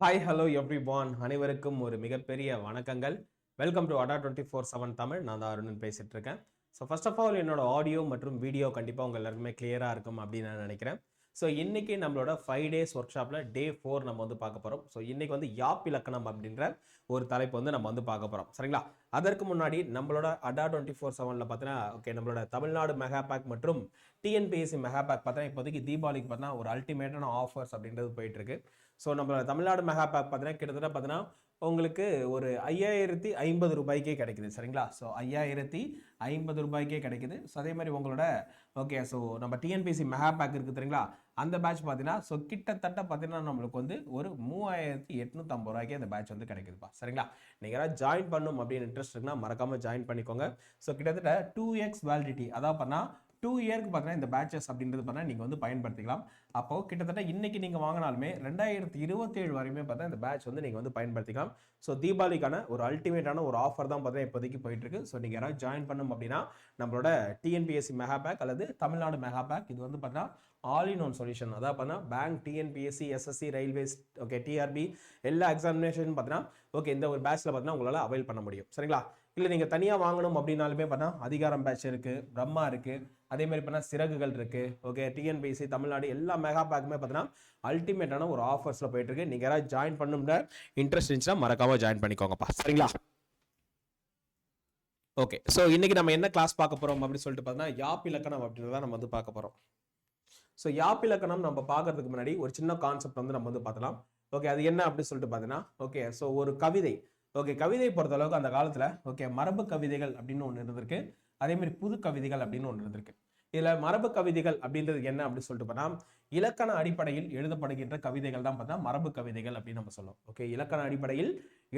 Hi hello every பான் அனைவருக்கும் ஒரு மிகப்பெரிய வணக்கங்கள். Welcome to Adda twenty four seven Tamil நான் தான் அருணன் பேசிகிட்டு இருக்கேன். ஸோ ஃபர்ஸ்ட் ஆஃப் ஆல் என்னோட ஆடியோ மற்றும் வீடியோ கண்டிப்பாக உங்கள் எல்லாருக்குமே கிளியராக இருக்கும் அப்படின்னு நான் நினைக்கிறேன். ஸோ இன்றைக்கி நம்மளோட ஃபைவ் டேஸ் ஒர்க் ஷாப்பில் டே ஃபோர் நம்ம வந்து பார்க்க போகிறோம் ஸோ இன்றைக்கி வந்து யாப் இலக்கணம் அப்படின்ற ஒரு தலைப்பு வந்து நம்ம வந்து பார்க்க போகிறோம் சரிங்களா? அதற்கு முன்னாடி நம்மளோட அடா டுவெண்ட்டி ஃபோர் செவனில் பார்த்தீங்கன்னா ஓகே நம்மளோட தமிழ்நாடு மெகா பேக் மற்றும் டிஎன்பிஎஸ்சி மெகா பேக் பார்த்தீங்கன்னா இப்போதைக்கு தீபாவளிக்கு பார்த்தீங்கன்னா ஒரு அல்டிமேட்டான ஆஃபர்ஸ் அப்படின்றது போயிட்டுருக்கு. ஸோ நம்மளோட தமிழ்நாடு மெகா பேக் பார்த்தீங்கன்னா கிட்டத்தட்ட பார்த்தீங்கன்னா உங்களுக்கு ஒரு ஐயாயிரத்தி ஐம்பது ரூபாய்க்கே கிடைக்குது சரிங்களா? ஸோ ஐயாயிரத்தி ஐம்பது ரூபாய்க்கே கிடைக்குது. ஸோ அதே மாதிரி உங்களோட ஓகே ஸோ நம்ம டிஎன்பிஎஸ்சி மெகா பேக் இருக்குது தெரியுங்களா? அந்த பேட்ச் பார்த்தீங்கன்னா ஸோ கிட்டத்தட்ட பார்த்தீங்கன்னா நம்மளுக்கு வந்து ஒரு மூவாயிரத்தி எட்நூற்றம்பது ரூபாய்க்கு அந்த பேட்ச் வந்து கிடைக்குதுப்பா. சரிங்களா? நீங்கள் யாராவது ஜாயின் பண்ணும் அப்படின்னு இன்ட்ரெஸ்ட் இருக்குன்னா மறக்காமல் ஜாயின் பண்ணிக்கோங்க. ஸோ கிட்டத்தட்ட டூ எக்ஸ் வேலிடிட்டி அதாவது பண்ணால் டூ இயர்க்கு பார்த்தீங்கன்னா இந்த பேட்சஸ் அப்படின்றது பார்த்தீங்கன்னா நீங்கள் வந்து பயன்படுத்திக்கலாம். அப்போ கிட்டத்தட்ட இன்னைக்கு நீங்கள் வாங்கினாலுமே ரெண்டாயிரத்தி இருபத்தேழு வரையுமே பார்த்தா இந்த பேட்ச் வந்து நீங்கள் வந்து பயன்படுத்திக்கலாம். ஸோ தீபாவளிக்கான ஒரு அல்டிமேட்டான ஒரு ஆஃபர் தான் பார்த்தீங்கன்னா இப்போதைக்கு போயிட்டு இருக்கு ஸோ நீங்கள் யாராவது ஜாயின் பண்ணும் அப்படின்னா நம்மளோட டிஎன்பிஎஸ்சி மெகா பேக் அல்லது தமிழ்நாடு மெகா பேக் இது வந்து பார்த்தீங்கன்னா ஆல் இன் ஒன் சொல்யூஷன் அதாவது பார்த்தீங்கன்னா bank TNPSC SSC railways okay TRB எல்லா எக்ஸாமினேஷன் பார்த்தீங்கன்னா ஓகே இந்த ஒரு பேட்ச்சில் பார்த்தீங்கன்னா உங்களால் அவைல் பண்ண முடியும். சரிங்களா? இல்லை நீங்கள் தனியாக வாங்கணும் அப்படின்னாலுமே பார்த்தா அதிகாரம் பேட்ச் இருக்குது பிரம்மா இருக்குது அதே மாதிரி பார்த்தா சிறகுகள் இருக்குது ஓகே டிஎன்பிஎஸ்சி தமிழ்நாடு எல்லா மெகா பேக்குமே பார்த்தீங்கன்னா அல்டிமேட்டான ஒரு ஆஃபர்ஸில் போயிட்டு இருக்கு. நீங்கள் யாராவது ஜாயின் பண்ணணும்னா இன்ட்ரெஸ்ட் இருந்துச்சுன்னா மறக்காம ஜாயின் பண்ணிக்கோங்கப்பா. சரிங்களா? ஓகே ஸோ இன்னைக்கு நம்ம என்ன கிளாஸ் பார்க்க போகிறோம் அப்படின்னு சொல்லிட்டு பார்த்தீங்கன்னா யாப் இலக்கணம் அப்படின்றத நம்ம வந்து பார்க்க போகிறோம் ஸோ யாப் இலக்கணம் நம்ம பார்க்கறதுக்கு முன்னாடி ஒரு சின்ன கான்செப்ட் வந்து நம்ம வந்து பார்த்தலாம். ஓகே அது என்ன அப்படின்னு சொல்லிட்டு பார்த்தீங்கன்னா ஓகே ஸோ ஒரு கவிதை. ஓகே கவிதை பொறுத்த அளவுக்கு அந்த காலத்தில் ஓகே மரபு கவிதைகள் அப்படின்னு ஒன்று இருந்திருக்கு. அதே மாதிரி புது கவிதைகள் அப்படின்னு ஒன்று இருந்திருக்கு. இதில் மரபு கவிதைகள் அப்படின்றது என்ன அப்படின்னு சொல்லிட்டு பார்த்தா இலக்கண அடிப்படையில் எழுதப்படுகின்ற கவிதைகள் தான் பார்த்தா மரபு கவிதைகள் அப்படின்னு நம்ம சொல்லுவோம். ஓகே இலக்கண அடிப்படையில்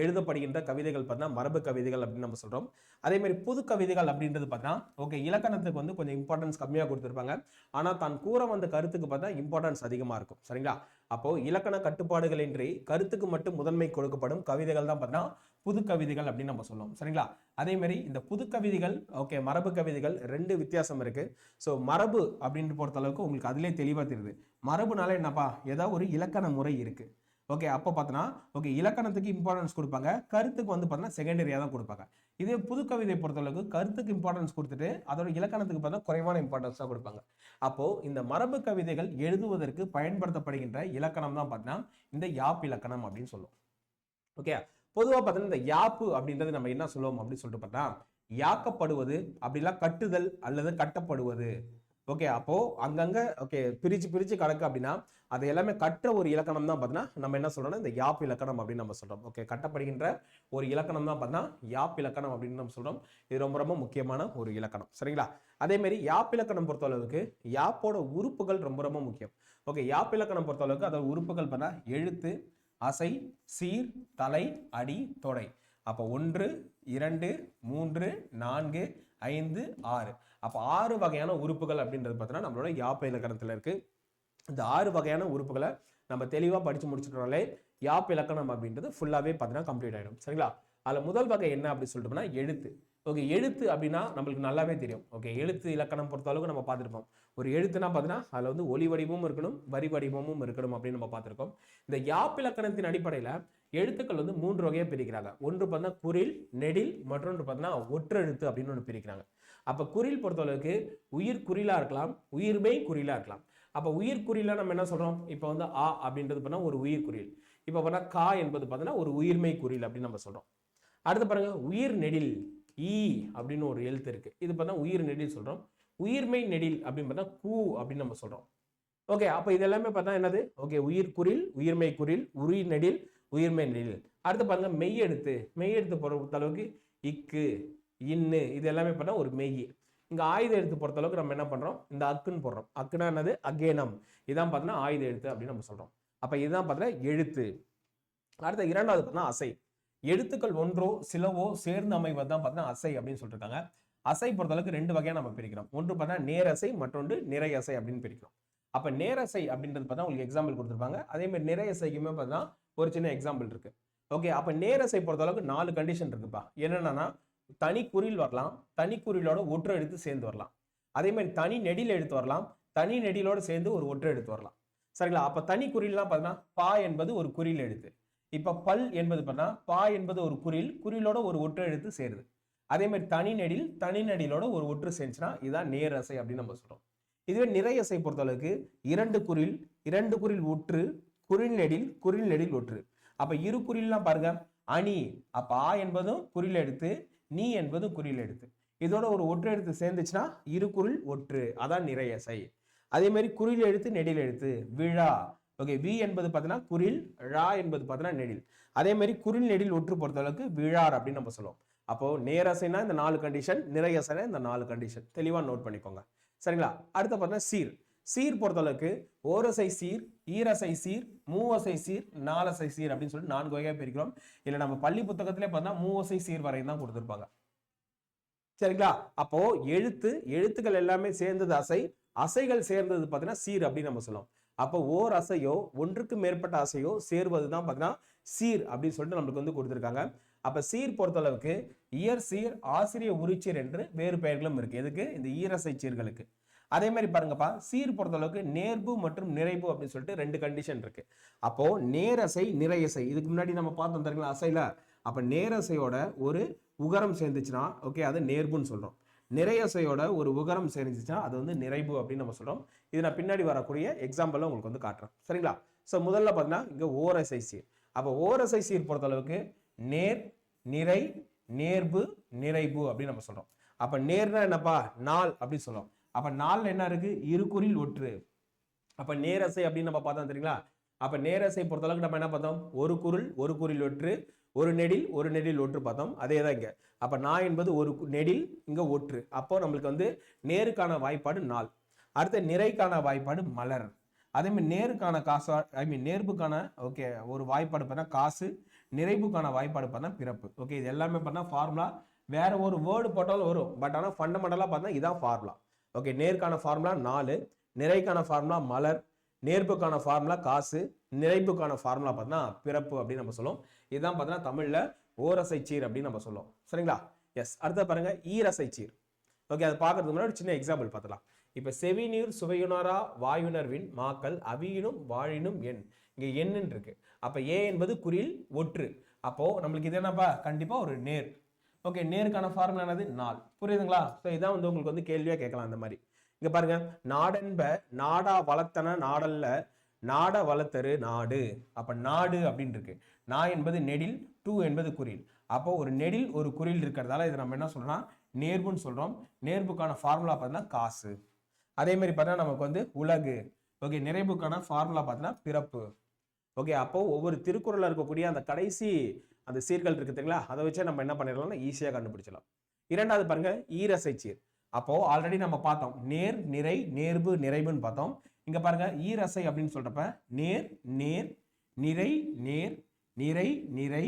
எழுதப்படுகின்ற கவிதைகள் பார்த்தா மரபு கவிதைகள் அப்படின்னு நம்ம சொல்கிறோம் அதே மாதிரி புது கவிதைகள் அப்படின்றது பார்த்தா ஓகே இலக்கணத்துக்கு வந்து கொஞ்சம் இம்பார்ட்டன்ஸ் கம்மியாக கொடுத்துருப்பாங்க. ஆனால் தான் கூற வந்த கருத்துக்கு பார்த்தா இம்பார்ட்டன்ஸ் அதிகமாக இருக்கும். சரிங்களா? அப்போது இலக்கண கட்டுப்பாடுகளின்றி கருத்துக்கு மட்டும் முதன்மை கொடுக்கப்படும் கவிதைகள் தான் பார்த்தா புது கவிதைகள் அப்படின்னு நம்ம சொல்லுவோம். சரிங்களா? அதே மாதிரி இந்த புது கவிதைகள் ஓகே மரபு கவிதைகள் ரெண்டு வித்தியாசம் இருக்குது ஸோ மரபு அப்படின்னு பொறுத்த அளவுக்கு உங்களுக்கு அதிலே தெளிவாக தெரியுது. மரபுனால என்னப்பா? ஏதாவது ஒரு இலக்கண முறை இருக்குது ஓகே அப்போ பார்த்தோன்னா ஓகே இலக்கணத்துக்கு இம்பார்ட்டன்ஸ் கொடுப்பாங்க. கருத்துக்கு வந்து பார்த்தீங்கன்னா செகண்டரியாக தான் கொடுப்பாங்க. இதே புது கவிதை பொறுத்தளவுக்கு கருத்துக்கு இம்பார்ட்டன்ஸ் கொடுத்துட்டு அதோட இலக்கணத்துக்கு பார்த்தா குறைவான இம்பார்ட்டன்ஸ் தான் கொடுப்பாங்க. அப்போது இந்த மரபு கவிதைகள் எழுதுவதற்கு பயன்படுத்தப்படுகின்ற இலக்கணம் தான் பார்த்தீங்கன்னா இந்த யாப் இலக்கணம் அப்படின்னு சொல்லுவோம். ஓகே பொதுவாக பார்த்தீங்கன்னா இந்த யாப்பு அப்படின்றது நம்ம என்ன சொல்லுவோம் அப்படின்னு சொல்லிட்டு பார்த்தா யாக்கப்படுவது அப்படிலாம் கட்டுதல் அல்லது கட்டப்படுவது. ஓகே அப்போ அங்கங்க ஓகே பிரிச்சு பிரிச்சு கணக்கு அப்படின்னா அது எல்லாமே கட்டுற ஒரு இலக்கணம் தான் பார்த்தீங்கன்னா நம்ம என்ன சொல்றோம்னா இந்த யாப் இலக்கணம் அப்படின்னு நம்ம சொல்றோம். ஓகே கட்டப்படுகின்ற ஒரு இலக்கணம் தான் பார்த்தீங்கன்னா யாப் இலக்கணம் அப்படின்னு நம்ம சொல்றோம். இது ரொம்ப ரொம்ப முக்கியமான ஒரு இலக்கணம். சரிங்களா? அதே மாதிரி யாப் இலக்கணம் பொறுத்த அளவுக்கு யாப்போட உறுப்புகள் ரொம்ப ரொம்ப முக்கியம். ஓகே யாப் இலக்கணம் பொறுத்த அளவுக்கு அதோட உறுப்புகள் பார்த்தா எழுத்து அசை சீர் தலை அடி தொடை. அப்போ ஒன்று இரண்டு மூன்று நான்கு ஐந்து ஆறு. அப்போ ஆறு வகையான உறுப்புகள் அப்படின்றது பார்த்தீங்கன்னா நம்மளோட யாப்ப இலக்கணத்தில் இருக்குது இந்த ஆறு வகையான உறுப்புகளை நம்ம தெளிவாக படித்து முடிச்சுட்டோம்னாலே யாப் இலக்கணம் அப்படின்றது ஃபுல்லாகவே பார்த்தீங்கன்னா கம்ப்ளீட் ஆகிடும் சரிங்களா? அதில் முதல் வகை என்ன அப்படின்னு சொல்லிட்டோம்னா எழுத்து. ஓகே எழுத்து அப்படின்னா நம்மளுக்கு நல்லாவே தெரியும். ஓகே எழுத்து இலக்கணம் பொறுத்த அளவுக்கு நம்ம பார்த்துருப்போம். ஒரு எழுத்துனா பார்த்தீங்கன்னா அதில் வந்து ஒலி வடிவமும் இருக்கணும் வரி வடிவமும் இருக்கணும் அப்படின்னு நம்ம பார்த்துருக்கோம். இந்த யாப் இலக்கணத்தின் அடிப்படையில் எழுத்துக்கள் வந்து மூன்று வகையாக பிரிக்கிறாங்க. ஒன்று பார்த்தீங்கன்னா குரில் நெடில் மற்றொன்று பார்த்தீங்கன்னா ஒற்றெழுத்து அப்படின்னு ஒன்று பிரிக்கிறாங்க. அப்போ குரில் பொறுத்தளவுக்கு உயிர் குறிலாக இருக்கலாம் உயிர்மை குறிலாக இருக்கலாம். அப்போ உயிர் குறியில நம்ம என்ன சொல்கிறோம் இப்போ வந்து ஆ அப்படின்றது பார்த்தா ஒரு உயிர் குறில் இப்போ பார்த்தா கா என்பது பார்த்தீங்கன்னா ஒரு உயிர்மை குறில் அப்படின்னு நம்ம சொல்கிறோம் அடுத்து பாருங்க உயிர் நெடில் ஈ அப்படின்னு ஒரு எழுத்து இருக்கு. இது பார்த்தா உயிர் நெடில் சொல்கிறோம் உயிர்மை நெடில் அப்படின்னு பார்த்தா கூ அப்படின்னு நம்ம சொல்கிறோம் ஓகே அப்போ இது எல்லாமே பார்த்தா என்னது? ஓகே உயிர் குறில் உயிர்மை குறில் உயிர் நெடில் உயிர்மை நெடில். அடுத்து பாருங்க மெய்யெழுத்து மெய்யெழுத்து பொறுத்த அளவுக்கு இக்கு. இன்னு இது எல்லாமே பார்த்தா ஒரு மெய். இங்கே ஆயுத எழுத்து பொறுத்த அளவுக்கு நம்ம என்ன பண்ணுறோம் இந்த அக்குன்னு போடுறோம். அக்குனா என்னது? அகேனம். இதான் பார்த்தோன்னா ஆயுத எழுத்து அப்படின்னு நம்ம சொல்கிறோம் அப்போ இதுதான் பார்த்தீங்கன்னா எழுத்து. அடுத்த இரண்டாவது பார்த்தீங்கன்னா அசை. எழுத்துக்கள் ஒன்றோ சிலவோ சேர்ந்து அமைவது தான் பார்த்தீங்கன்னா அசை அப்படின்னு சொல்லியிருக்காங்க அசை பொறுத்தளவுக்கு ரெண்டு வகையாக நம்ம பிரிக்கிறோம். ஒன்று பார்த்தா நேரசை மற்றொன்று நிறையசை அப்படின்னு பிரிக்கிறோம். அப்போ நேரசை அப்படின்றது பார்த்தா உங்களுக்கு எக்ஸாம்பிள் கொடுத்துருப்பாங்க. அதே மாதிரி நிறையசைக்குமே பார்த்தீங்கன்னா ஒரு சின்ன எக்ஸாம்பிள் இருக்கு. ஓகே அப்போ நேரசை பொறுத்தளவுக்கு நாலு கண்டிஷன் இருக்குப்பா. என்னென்னா தனி குறில் வரலாம் தனி குறிலோட ஒற்று எழுத்து சேர்ந்து வரலாம். அதே மாதிரி தனி நெடியில் எழுத்து வரலாம் தனி நெடியிலோட சேர்ந்து ஒரு ஒற்று எடுத்து வரலாம். சரிங்களா? அப்போ தனி குறில்லாம் பார்த்தீங்கன்னா பா என்பது ஒரு குறில் எழுத்து இப்போ பல் என்பது பார்த்தீங்கன்னா பா என்பது ஒரு குறில் குறிலோட ஒரு ஒற்று எழுத்து சேருது. அதே மாதிரி தனி நெடில் தனி நெடிலோட ஒரு ஒற்று சேர்ந்துச்சுன்னா இதுதான் நேரசை அப்படின்னு நம்ம சொல்கிறோம் இதுவே நிறையசை பொறுத்தளவுக்கு இரண்டு குறில் இரண்டு குறில் ஒற்று குறில் நெடில் குறில் நெடில் ஒற்று. அப்போ இரு குறில்லாம் பாருங்க அணி அப்போ ஆ என்பதும் குறில் எடுத்து நீ என்பதும் குறியில் எழுத்து. இதோட ஒரு ஒற்று எழுத்து சேர்ந்துச்சுன்னா இரு குரில் ஒற்று. அதான் நிறையசை அதே மாதிரி குறியில் எழுத்து நெடில் எழுத்து. விழா. ஓகே வி என்பது பார்த்தீங்கன்னா குரில் ழா என்பது பார்த்தீங்கன்னா நெடில். அதே மாதிரி குரில் நெடில் ஒற்று பொறுத்தளவுக்கு விழார் அப்படின்னு நம்ம சொல்லுவோம். அப்போ நேரசைனா இந்த நாலு கண்டிஷன் நிறையசைனா இந்த நாலு கண்டிஷன் தெளிவாக நோட் பண்ணிக்கோங்க. சரிங்களா? அடுத்த பார்த்தீங்கன்னா சீர். சீர் பொறுத்தளவுக்கு ஓரசை சீர் ஈரசை சீர் மூவசை சீர் நாலசை சீர் அப்படின்னு சொல்லிட்டு நான்கு வகையாக பிரிக்கிறோம். இல்லை நம்ம பள்ளி புத்தகத்திலே பார்த்தா மூவசை சீர் வரையும் தான் கொடுத்துருப்பாங்க. சரிங்களா? அப்போ எழுத்து எழுத்துக்கள் எல்லாமே சேர்ந்தது அசை அசைகள் சேர்ந்தது பார்த்தீங்கன்னா சீர் அப்படின்னு நம்ம சொல்லுவோம். அப்போ ஓர் அசையோ ஒன்றுக்கு மேற்பட்ட அசையோ சேர்வது தான் பார்த்தீங்கன்னா சீர் அப்படின்னு சொல்லிட்டு நம்மளுக்கு வந்து கொடுத்துருக்காங்க. அப்போ சீர் பொறுத்தளவுக்கு இயர் சீர் ஆசிரிய உரிச்சீர் என்று வேறு பெயர்களும் இருக்கு. எதுக்கு? இந்த ஈரசை சீர்களுக்கு. அதே மாதிரி பாருங்கப்பா சீர் பொறுத்தளவுக்கு நேர்பு மற்றும் நிறைவு அப்படின்னு சொல்லிட்டு ரெண்டு கண்டிஷன் இருக்கு. அப்போ நேரசை நிறையசை இதுக்கு முன்னாடி நம்ம பார்த்தோம் தெரியுங்களா அசைல? அப்ப நேரசையோட ஒரு உகரம் சேர்ந்துச்சுன்னா ஓகே அது நேர்புன்னு சொல்றோம். நிறையசையோட ஒரு உகரம் சேர்ந்துச்சுன்னா அது வந்து நிறைவு அப்படின்னு நம்ம சொல்றோம். இது நான் பின்னாடி வரக்கூடிய எக்ஸாம்பிள் உங்களுக்கு வந்து காட்டுறேன். சரிங்களா? ஸோ முதல்ல பார்த்தீங்கன்னா இங்கே ஓரசை சீர். அப்போ ஓரசை சீர் பொறுத்தளவுக்கு நேர் நிறை நேர்பு நிறைவு அப்படின்னு நம்ம சொல்றோம். அப்ப நேர்னா என்னப்பா? நாள் அப்படின்னு சொல்லுவோம் அப்போ நாலில் என்ன இருக்கு? இருக்குறில் ஒற்று. அப்போ நேரசை அப்படின்னு நம்ம பார்த்தோம் தெரியுங்களா? அப்போ நேரசை பொறுத்தளவுக்கு நம்ம என்ன பார்த்தோம்? ஒரு குரல் ஒரு குறில் ஒற்று. ஒரு நெடில் ஒரு நெடில் ஒற்று பார்த்தோம். அதே தான் இங்கே. அப்போ நான் என்பது ஒரு கு- நெடில் இங்கே ஒற்று. அப்போ நம்மளுக்கு வந்து நேருக்கான வாய்ப்பாடு நாள். அடுத்த நிறைக்கான வாய்ப்பாடு மலர். அதேமாதிரி நேருக்கான காசு ஐ மீன் நேர்புக்கான ஓகே ஒரு வாய்ப்பாடு பார்த்தா காசு நிறைவுக்கான வாய்ப்பாடு பார்த்தா பிறப்பு. ஓகே இது எல்லாமே பார்த்தா ஃபார்முலா வேற ஒரு வேர்டு போட்டாலும் வரும். பட் ஆனால் ஃபண்டமெண்டலாக பார்த்தா இதான் ஃபார்முலா ஓகே நேருக்கான ஃபார்முலா நாலு நிறைக்கான ஃபார்முலா மலர் நேர்ப்புக்கான ஃபார்முலா காசு நிறைப்புக்கான ஃபார்முலா பார்த்தீங்கன்னா பிறப்பு அப்படின்னு நம்ம சொல்லுவோம். இதுதான் பார்த்தீங்கன்னா தமிழில் ஓரசை சீர் அப்படின்னு நம்ம சொல்லுவோம். சரிங்களா? எஸ் அடுத்த பாருங்க ஈரசை சீர். ஓகே அது பார்க்கறதுக்கு முன்னாடி ஒரு சின்ன எக்ஸாம்பிள் பார்த்துலாம் இப்போ செவிநீர் சுவையுணரா வாயுணர்வின் மாக்கள் அவியினும் வாழினும் எண். இங்கே எண்ணுன்னு இருக்கு. அப்போ ஏ என்பது குறில் ஒற்று. அப்போ நம்மளுக்கு இது என்னப்பா? கண்டிப்பாக ஒரு நேர். ஓகே நேருக்கான ஃபார்முலா என்னது? நாள். புரியுதுங்களா? ஸோ இதான் வந்து உங்களுக்கு வந்து கேள்வியாக கேட்கலாம் அந்த மாதிரி. இங்கே பாருங்க. நாடென்ப நாடா வளர்த்தன நாடல்ல நாட வளர்த்தரு நாடு. அப்போ நாடு அப்படின்னு இருக்கு. நா என்பது நெடில் டூ என்பது குறில் அப்போ ஒரு நெடில் ஒரு குறில் இருக்கிறதால இதை நம்ம என்ன சொல்றோம்னா நேர்புன்னு சொல்றோம். நேர்புக்கான ஃபார்முலா பார்த்தீங்கன்னா காசு. அதே மாதிரி பார்த்தா நமக்கு வந்து உலகு. ஓகே நிறைவுக்கான ஃபார்முலா பார்த்தீங்கன்னா பிறப்பு. ஓகே அப்போ ஒவ்வொரு திருக்குறளில் இருக்கக்கூடிய அந்த கடைசி அந்த சீர்கள் இருக்குது தெரியுங்களா? அதை வச்சே நம்ம என்ன பண்ணிடலாம்னா ஈஸியாக கண்டுபிடிச்சலாம் இரண்டாவது பாருங்க ஈரசை சீர். அப்போது ஆல்ரெடி நம்ம பார்த்தோம் நேர் நிறை நேர்வு நிறைவுன்னு பார்த்தோம். இங்கே பாருங்க ஈரசை அப்படின்னு சொல்கிறப்ப நேர் நேர் நிறை நேர் நிறை நிறை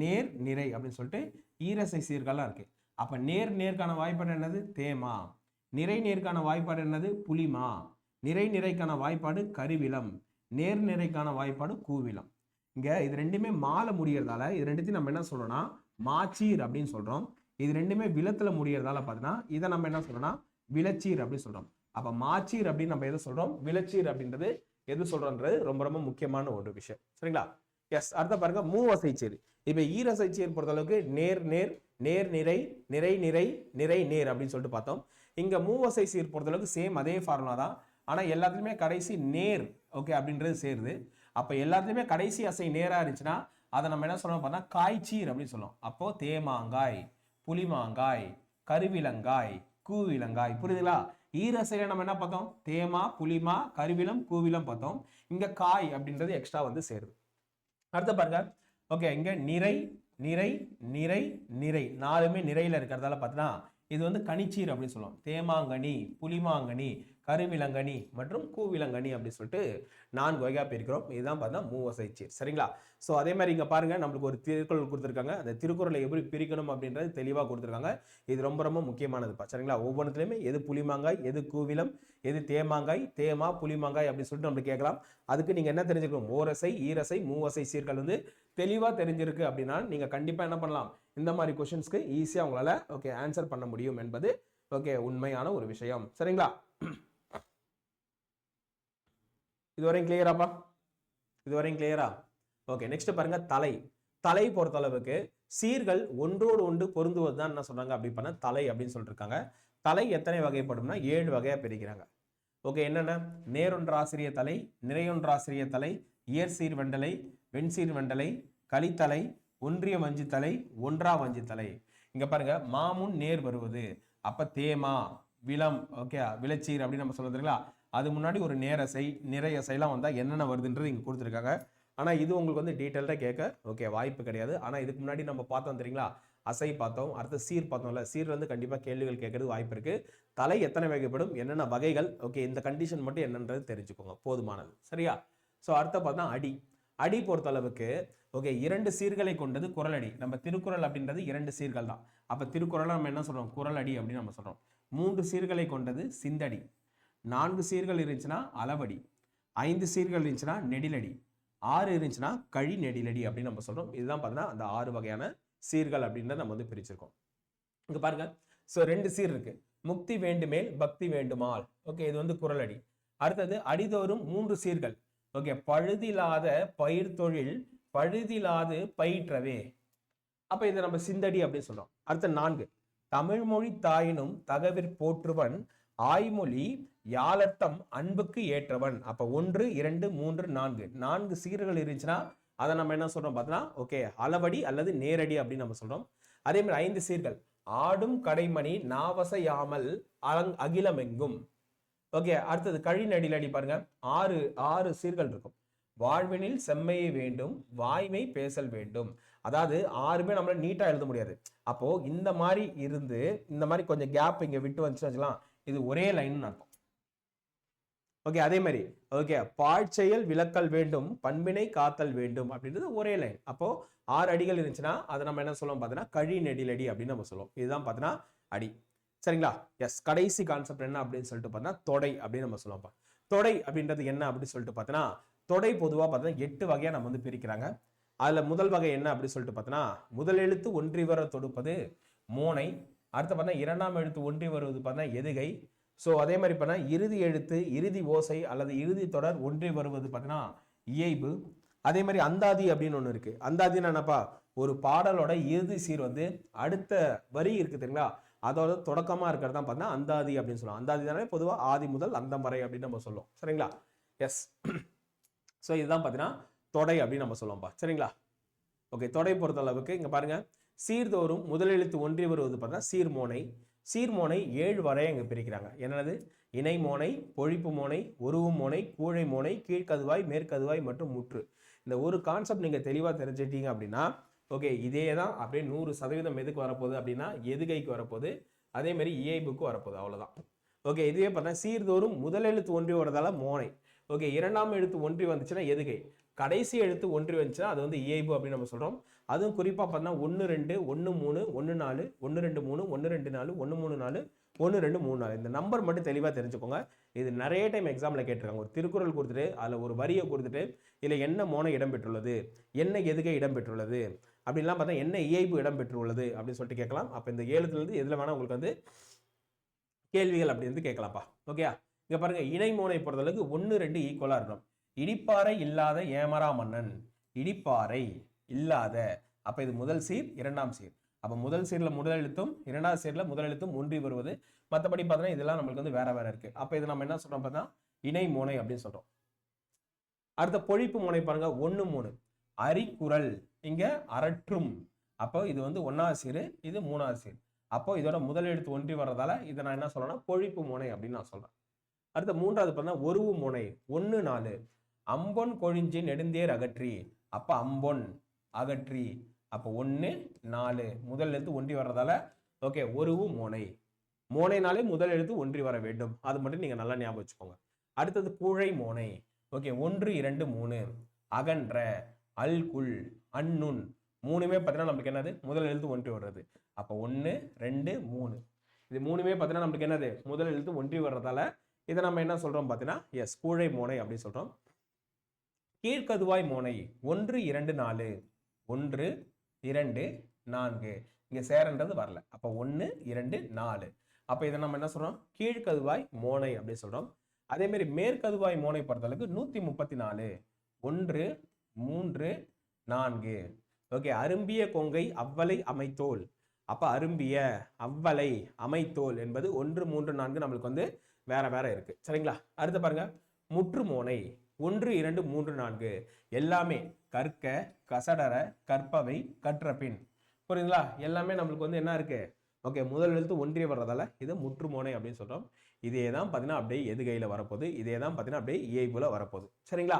நேர் நிறை அப்படின்னு சொல்லிட்டு ஈரசை சீர்கள்லாம் இருக்குது அப்போ நேர் நேர்க்கான வாய்ப்பாடு என்னது? தேமா. நிறை நேர்க்கான வாய்ப்பாடு என்னது? புலிமா. நிறை நிறைக்கான வாய்ப்பாடு கருவிலம் நேர் நிறைக்கான வாய்ப்பாடு கூவிலம் இங்கே இது ரெண்டுமே மாலை முடிகிறதால இது ரெண்டுத்தையும் நம்ம என்ன சொல்றோம்னா மாச்சீர் அப்படின்னு சொல்கிறோம் இது ரெண்டுமே விலத்தில் முடிகிறதால பார்த்தீங்கன்னா இதை நம்ம என்ன சொல்றோம்னா விளச்சீர் அப்படின்னு சொல்கிறோம் அப்போ மாச்சீர் அப்படின்னு நம்ம எது சொல்கிறோம் விளச்சீர் அப்படின்றது எது சொல்கிறோன்றது ரொம்ப ரொம்ப முக்கியமான ஒரு விஷயம். சரிங்களா? எஸ் அடுத்த பாருங்க மூவசைச்சீர். ஈரசை ஈரசைச்சீர் பொறுத்தளவுக்கு நேர் நேர் நேர் நிறை நிறை நிறை நிறை நேர் அப்படின்னு சொல்லிட்டு பார்த்தோம். இங்கே மூவசை சீர் பொறுத்தளவுக்கு சேம் அதே ஃபார்முலா தான். ஆனால் எல்லாத்துலேயுமே கடைசி நேர் ஓகே அப்படின்றது சேருது. அப்போ எல்லாத்துலேயுமே கடைசி அசை நேராக இருந்துச்சுன்னா அதை நம்ம என்ன சொல்லணும் பார்த்தா காய்ச்சீர் அப்படின்னு சொல்லுவோம். அப்போது தேமாங்காய் புளிமாங்காய் கருவிலங்காய் கூவிலங்காய். புரியுதுங்களா? ஈரசையில நம்ம என்ன பார்த்தோம்? தேமா புளிமா கருவிலம் கூவிலம் பார்த்தோம். இங்க காய் அப்படின்றது எக்ஸ்ட்ரா வந்து சேருது. அடுத்து பாருங்க. ஓகே இங்க நிறை நிறை நிறை நிறை. நாலுமே நிறையில இருக்கிறதால பார்த்தீங்கன்னா இது வந்து கனிச்சீர் அப்படின்னு சொல்லுவோம். தேமாங்கனி புளிமாங்கனி கருவிலங்கனி மற்றும் கூவிலங்கனி அப்படின்னு சொல்லிட்டு நான்கு வகையாக பிரிக்கிறோம். இதுதான் பார்த்தா சீர். சரிங்களா? ஸோ அதே மாதிரி இங்கே பாருங்கள் நம்மளுக்கு ஒரு திருக்குறள் கொடுத்துருக்காங்க. அந்த திருக்குறளை எப்படி பிரிக்கணும் அப்படின்றது தெளிவாக கொடுத்துருக்காங்க. இது ரொம்ப ரொம்ப முக்கியமானதுப்பா. சரிங்களா? ஒவ்வொன்றுத்துலையுமே எது புளிமாங்காய் எது கூவிலம் எது தேமாங்காய் தேமா புளிமாங்காய் அப்படின்னு சொல்லிட்டு நம்மளுக்கு கேட்கலாம். அதுக்கு நீங்கள் என்ன தெரிஞ்சுக்கணும்? ஓரசை ஈரசை மூவசை சீர்கள் வந்து தெளிவாக தெரிஞ்சிருக்கு அப்படின்னா நீங்கள் கண்டிப்பாக என்ன பண்ணலாம்? இந்த மாதிரி கொஷின்ஸ்க்கு ஈஸியாக உங்களால் ஓகே ஆன்சர் பண்ண முடியும் என்பது ஓகே உண்மையான ஒரு விஷயம். சரிங்களா? இதுவரையும் கிளியராப்பா இதுவரையும் கிளியரா ஓகே நெக்ஸ்ட் பாருங்க தலை. தலை பொறுத்த அளவுக்கு சீர்கள் ஒன்றோடு ஒன்று பொருந்துவது தான் என்ன சொல்றாங்க? அப்படி பண்ண தலை அப்படின்னு சொல்லிட்டு இருக்காங்க தலை எத்தனை வகைப்படும்னா ஏழு வகையா பிரிக்கிறாங்க. ஓகே என்னென்ன? நேரொன்றாசிரிய தலை நிறையொன்றாசிரிய தலை இயற்சீர் வெண்டலை வெண்சீர் வெண்டலை கலித்தலை ஒன்றிய வஞ்சி தலை ஒன்றா வஞ்சி தலை. இங்க பாருங்க மாமுன் நேர் வருவது. அப்ப தேமா விலம் ஓகே விளச்சீர் அப்படின்னு நம்ம சொல்றதுங்களா அது முன்னாடி ஒரு நேரசை நிறையசைலாம் வந்தால் என்னென்ன வருதுன்றது இங்கே கொடுத்துருக்காங்க. ஆனால் இது உங்களுக்கு வந்து டீட்டெயில்டாக கேட்க ஓகே வாய்ப்பு கிடையாது. ஆனால் இதுக்கு முன்னாடி நம்ம பார்த்தோம் தெரியுங்களா? அசை பார்த்தோம் அடுத்து சீர் பார்த்தோம்ல சீர் வந்து கேள்விகள் கேட்கறது வாய்ப்பு இருக்குது தலை எத்தனை வகைப்படும் என்னென்ன வகைகள் ஓகே இந்த கண்டிஷன் மட்டும் என்னன்றது தெரிஞ்சுக்கோங்க போதுமானது. சரியா? ஸோ அடுத்த பார்த்தா அடி. அடி பொறுத்த அளவுக்கு ஓகே இரண்டு சீர்களை கொண்டது குரலடி நம்ம திருக்குறள் அப்படின்றது இரண்டு சீர்கள் தான் அப்போ திருக்குறளை நம்ம என்ன சொல்கிறோம் குரலடி அப்படின்னு நம்ம சொல்கிறோம் மூன்று சீர்களை கொண்டது சிந்தடி. நான்கு சீர்கள் இருந்துச்சுன்னா அளவடி ஐந்து சீர்கள் இருந்துச்சுன்னா நெடிலடி ஆறு இருந்துச்சுன்னா கழி நெடிலடி அப்படின்னு நம்ம சொல்றோம். இதுதான் பார்த்தீங்கன்னா அந்த ஆறு வகையான சீர்கள் அப்படின்றத நம்ம வந்து பிரிச்சிருக்கோம். இங்க பாருங்க. ஸோ ரெண்டு சீர் இருக்கு. முக்தி வேண்டுமேல் பக்தி வேண்டுமால். ஓகே இது வந்து குரலடி அடுத்தது அடிதோறும் மூன்று சீர்கள். ஓகே பழுதில்லாத பயிர் தொழில் பழுதில்லாது பயிற்றவே. அப்ப இதை நம்ம சிந்தடி அப்படின்னு சொல்றோம். அடுத்த நான்கு. தமிழ் மொழி தாயினும் தகவிற் போற்றுவன் ஆய்மொழி யாழர்த்தம் அன்புக்கு ஏற்றவன். அப்ப ஒன்று இரண்டு மூன்று நான்கு. நான்கு சீர்கள் இருந்துச்சுன்னா அதை நம்ம என்ன சொல்றோம் பார்த்தோன்னா ஓகே அளவடி அல்லது நேரடி அப்படின்னு நம்ம சொல்றோம். அதே மாதிரி ஐந்து சீர்கள். ஆடும் கடைமணி நாவசையாமல் அலங் அகிலமெங்கும். ஓகே அடுத்தது கழிநடியில் அடி பாருங்க. ஆறு ஆறு சீர்கள் இருக்கும். வாழ்வினில் செம்மையை வேண்டும் வாய்மை பேசல் வேண்டும். அதாவது ஆறுமே நம்மளால நீட்டா எழுத முடியாது. அப்போ இந்த மாதிரி இருந்து இந்த மாதிரி கொஞ்சம் கேப் இங்க விட்டு வந்துச்சு வச்சுக்கலாம். இது ஒரே லைன் அர்த்தம். ஓகே அதே மாதிரி ஓகே பாழ்ச்செயல் விளக்கல் வேண்டும் பண்பினை காத்தல் வேண்டும் அப்படின்றது ஒரே லைன் அப்போ ஆறு அடிகள் இருந்துச்சுன்னா அதை நம்ம என்ன சொல்லுவோம் பார்த்தீங்கன்னா கழி நெடிலடி அப்படின்னு நம்ம சொல்லுவோம். இதுதான் பார்த்தீங்கன்னா அடி. சரிங்களா? எஸ் கடைசி கான்செப்ட் என்ன அப்படின்னு சொல்லிட்டு பார்த்தீங்கன்னா தொடை அப்படின்னு நம்ம சொல்லுவோம் தொடை அப்படின்றது என்ன அப்படின்னு சொல்லிட்டு பார்த்தீங்கன்னா தொடை பொதுவாக பார்த்தீங்கன்னா எட்டு வகையாக நம்ம வந்து பிரிக்கிறாங்க. அதில் முதல் வகை என்ன அப்படின்னு சொல்லிட்டு பார்த்தோன்னா முதல் எழுத்து ஒன்றிவர தொடுப்பது மோனை அடுத்து பார்த்தா இரண்டாம் எழுத்து ஒன்றி வருவது பார்த்தா எதுகை. ஸோ அதே மாதிரி பார்த்தா இறுதி எழுத்து இறுதி ஓசை அல்லது இறுதி தொடர் ஒன்றி வருவது பார்த்தீங்கன்னா இயைபு. அதே மாதிரி அந்தாதி அப்படின்னு ஒன்று இருக்குது அந்தாதின்னு என்னப்பா? ஒரு பாடலோட இறுதி சீர் வந்து அடுத்த வரி இருக்குது தெரியுங்களா? அதோட தொடக்கமாக இருக்கிறது தான் பார்த்தீங்கன்னா அந்தாதி அப்படின்னு சொல்லுவோம் அந்தாதி தானே பொதுவாக ஆதி முதல் அந்தம் வரை அப்படின்னு நம்ம சொல்லுவோம். சரிங்களா? எஸ் ஸோ இதுதான் பார்த்தீங்கன்னா தொடை அப்படின்னு நம்ம சொல்லுவோம்ப்பா. சரிங்களா? ஓகே தொடை பொறுத்த அளவுக்கு இங்கே பாருங்கள் சீர்தோறும் முதலெழுத்து ஒன்றி வருவது பார்த்தா சீர்மோனை சீர்மோனை ஏழு வரை அங்கே பிரிக்கிறாங்க. என்னது? இணை மோனை பொழிப்பு மோனை உருவு மோனை கூழை மோனை கீழ்கதுவாய் மேற்கதுவாய் மற்றும் முற்று. இந்த ஒரு கான்செப்ட் நீங்கள் தெளிவாக தெரிஞ்சிட்டீங்க அப்படின்னா ஓகே இதே தான் அப்படியே நூறு சதவீதம் எதுக்கு வரப்போகுது அப்படின்னா எதுகைக்கு வரப்போகுது? அதேமாரி மாதிரி இயைபுக்கு வரப்போகுது அவ்வளோதான் ஓகே இதுவே பார்த்தா சீர்தோறும் முதல் எழுத்து ஒன்றி வரதால மோனை. ஓகே இரண்டாம் எழுத்து ஒன்றி வந்துச்சுன்னா எதுகை? கடைசி எழுத்து ஒன்றி வந்துச்சுன்னா அது வந்து இயைபு அப்படின்னு நம்ம சொல்கிறோம் அதுவும் குறிப்பாக பார்த்தா ஒன்று ரெண்டு ஒன்று மூணு ஒன்று நாலு ஒன்று ரெண்டு மூணு ஒன்று ரெண்டு நாலு ஒன்று மூணு நாலு ஒன்று ரெண்டு மூணு நாலு. இந்த நம்பர் மட்டும் தெளிவாக தெரிஞ்சுக்கோங்க. இது நிறைய டைம் எக்ஸாமில் கேட்டிருக்காங்க. ஒரு திருக்குறள் கொடுத்துட்டு அதில் ஒரு வரியை கொடுத்துட்டு இதில் என்ன மோனை இடம்பெற்றுள்ளது? என்ன எதுகை இடம்பெற்றுள்ளது? அப்படின்லாம் பார்த்தா என்ன இயைபு இடம்பெற்றுள்ளது? அப்படின்னு சொல்லிட்டு கேட்கலாம். அப்போ இந்த ஏழுத்துலேருந்து எதில் வேணால் உங்களுக்கு வந்து கேள்விகள் அப்படின்னு வந்து கேட்கலாம்ப்பா. ஓகே இங்க பாருங்க இணை மோனை பொறுத்தளவுக்கு ஒன்று ரெண்டு ஈக்குவலாக இருக்கணும். இடிப்பாறை இல்லாத ஏமரா மன்னன். இடிப்பாறை. இல்லாத. அப்போ இது முதல் சீர் இரண்டாம் சீர் அப்போ முதல் சீரில் முதல் எழுத்தும் இரண்டாவது சீரில் முதல் எழுத்தும் ஒன்றி வருவது. மற்றபடி பார்த்தீங்கன்னா இதெல்லாம் நம்மளுக்கு வந்து வேற வேற இருக்கு. அப்போ இது நம்ம என்ன சொல்றோம் பார்த்தா இணை மோனை அப்படின்னு சொல்றோம். அடுத்த பொழிப்பு முனை பாருங்க ஒன்று மூணு. அரிக்குறல் இங்க அரற்றும் அப்போ இது வந்து ஒன்னாவது சீர் இது மூணாவது சீர் அப்போ இதோட முதல் எழுத்து ஒன்றி வர்றதால இதை நான் என்ன சொல்றேன்னா பொழிப்பு முனை அப்படின்னு நான் சொல்றேன். அடுத்த மூன்றாவது பார்த்தா ஒருவு முனை ஒன்று நாலு. அம்பொன் கொழிஞ்சி நெடுந்தேர் அகற்றி. அப்போ அம்பொன். அகற்றி அப்போ ஒன்று நாலு முதல் எழுத்து ஒன்றி வர்றதால ஓகே ஒருவு மோனை. மோனைனாலே முதல் எழுத்து ஒன்றி வர வேண்டும். அது மட்டும் நீங்கள் நல்லா ஞாபகம் வச்சுக்கோங்க. அடுத்தது கூழை மோனை. ஓகே ஒன்று இரண்டு மூணு. அகன்ற அல்குல் அன்னுன். மூணுமே பார்த்தீங்கன்னா நம்மளுக்கு என்னது? முதல் எழுத்து ஒன்றி வர்றது. அப்போ ஒன்று ரெண்டு மூணு. இது மூணுமே பார்த்தீங்கன்னா நம்மளுக்கு என்னது? முதல் எழுத்து ஒன்றி வர்றதால இதை நம்ம என்ன சொல்றோம் பார்த்தீங்கன்னா எஸ் கூழை மோனை அப்படின்னு சொல்றோம். கீழ்கதுவாய் மோனை ஒன்று இரண்டு நாலு. ஒன்று இரண்டு நான்கு. இங்கே சேரன்றது வரல. அப்போ ஒன்று இரண்டு நாலு. அப்போ இதை நம்ம என்ன சொல்கிறோம் கீழ்கதுவாய் மோனை அப்படின்னு சொல்கிறோம் அதேமாரி மேற்கதுவாய் மோனை பொறுத்தளவுக்கு நூற்றி முப்பத்தி நாலு ஒன்று மூன்று நான்கு. ஓகே அரும்பிய கொங்கை அவ்வலை அமைத்தோல். அப்போ அரும்பிய அவ்வலை அமைத்தோல் என்பது ஒன்று மூன்று நான்கு நம்மளுக்கு வந்து வேற வேற இருக்கு. சரிங்களா? அடுத்து பாருங்க. முற்றுமோனை. ஒன்று இரண்டு மூன்று நான்கு. எல்லாமே கற்க கசடர கற்பவை கற்றபின். புரியுதுங்களா? எல்லாமே நம்மளுக்கு வந்து என்ன இருக்கு? ஓகே முதல் எழுத்து ஒன்றிய வர்றதால இது முற்றுமோனை அப்படின்னு சொல்கிறோம் இதே தான் பார்த்தீங்கன்னா அப்படியே எது கையில் வரப்போகுது? இதே தான் பார்த்தீங்கன்னா அப்படியே ஏய்புல வரப்போகுது. சரிங்களா?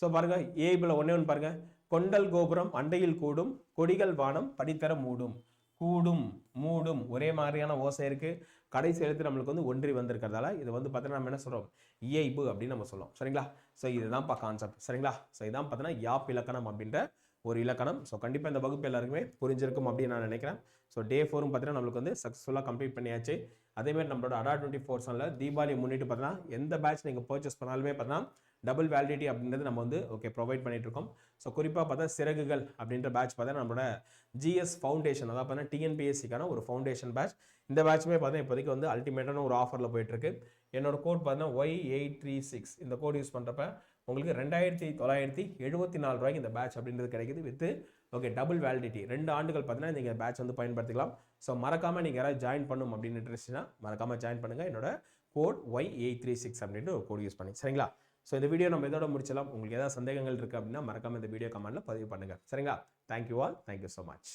ஸோ பாருங்க ஏய்புல ஒன்னே ஒன்று பாருங்க. கொண்டல் கோபுரம் அண்டையில் கூடும் கொடிகள் வானம் படித்தர மூடும். கூடும் மூடும் ஒரே மாதிரியான ஓசை இருக்குது கடைசி எழுத்து நம்மளுக்கு வந்து ஒன்றி வந்திருக்கிறதால இது வந்து பார்த்தீங்கன்னா நம்ம என்ன சொல்கிறோம் இயைபு அப்படின்னு நம்ம சொல்லுவோம் சரிங்களா? ஸோ இதுதான்ப்பா கான்செப்ட் சரிங்களா? ஸோ இதான் பார்த்தீங்கன்னா யாப் இலக்கணம் அப்படின்ற ஒரு இலக்கணம். ஸோ கண்டிப்பாக இந்த வகுப்பு எல்லாருக்குமே புரிஞ்சிருக்கும் அப்படின்னு நான் நினைக்கிறேன். ஸோ டே ஃபோரும் பார்த்தீங்கன்னா நம்மளுக்கு வந்து சக்ஸஸ்ஃபுல்லாக கம்ப்ளீட் பண்ணியாச்சு. அதேமாதிரி நம்மளோட அடா டுவெண்ட்டி ஃபோர் சனில் தீபாவளி முன்னிட்டு பார்த்தீங்கன்னா எந்த பேட்ச் நீங்கள் பர்ச்சேஸ் பண்ணாலுமே பார்த்தீங்கன்னா டபுள் வேலிடிட்டி அப்படின்றது நம்ம வந்து ஓகே ப்ரொவைட் பண்ணிகிட்டு இருக்கோம் ஸோ குறிப்பாக பார்த்தா சிறகுகள் அப்படின்ற பேட்ச் பார்த்தா நம்மளோட ஜிஎஸ் ஃபவுண்டேஷன் அதாவது பார்த்தீங்கன்னா டிஎன்பிஎஸ்சிக்கான ஒரு ஃபவுண்டேஷன் பேட்ச் இந்த பேட்ச்மே பார்த்தீங்கன்னா இப்போதைக்கு வந்து அல்டிமேட்டான ஒரு ஆஃபரில் போயிட்டுருக்கு. என்னோடய என்னோட கோட் பார்த்தீங்கன்னா ஒய் எயிட் த்ரீ சிக்ஸ் இந்த கோட் யூஸ் பண்ணுறப்ப உங்களுக்கு ரெண்டாயிரத்தி தொள்ளாயிரத்தி எழுபத்தி நாலு ரூபாய்க்கு இந்த பேட்ச் அப்படின்றது கிடைக்குது வித் ஓகே டபுள் வேலிடிட்டி ரெண்டு ஆண்டுகள் பார்த்தீங்கன்னா நீங்கள் பேட்ச் வந்து பயன்படுத்திக்கலாம். ஸோ மறக்காமல் நீங்கள் யாராவது ஜாயின் பண்ணும் அப்படின்னு இன்ட்ரெஸ்ட்னா மறக்காமல் ஜாயின் பண்ணுங்கள் என்னோட code Y eight three six அப்படின்ட்டு ஒரு கோட் யூஸ் பண்ணி. சரிங்களா? ஸோ இந்த வீடியோ நம்ம இதோட முடிச்சலாம்? உங்களுக்கு ஏதாவது சந்தேகங்கள் இருக்குது அப்படின்னா மறக்காமல் இந்த வீடியோ கமெண்ட்டில் பதிவு பண்ணுங்கள் சரிங்களா? Thank you all thank you so much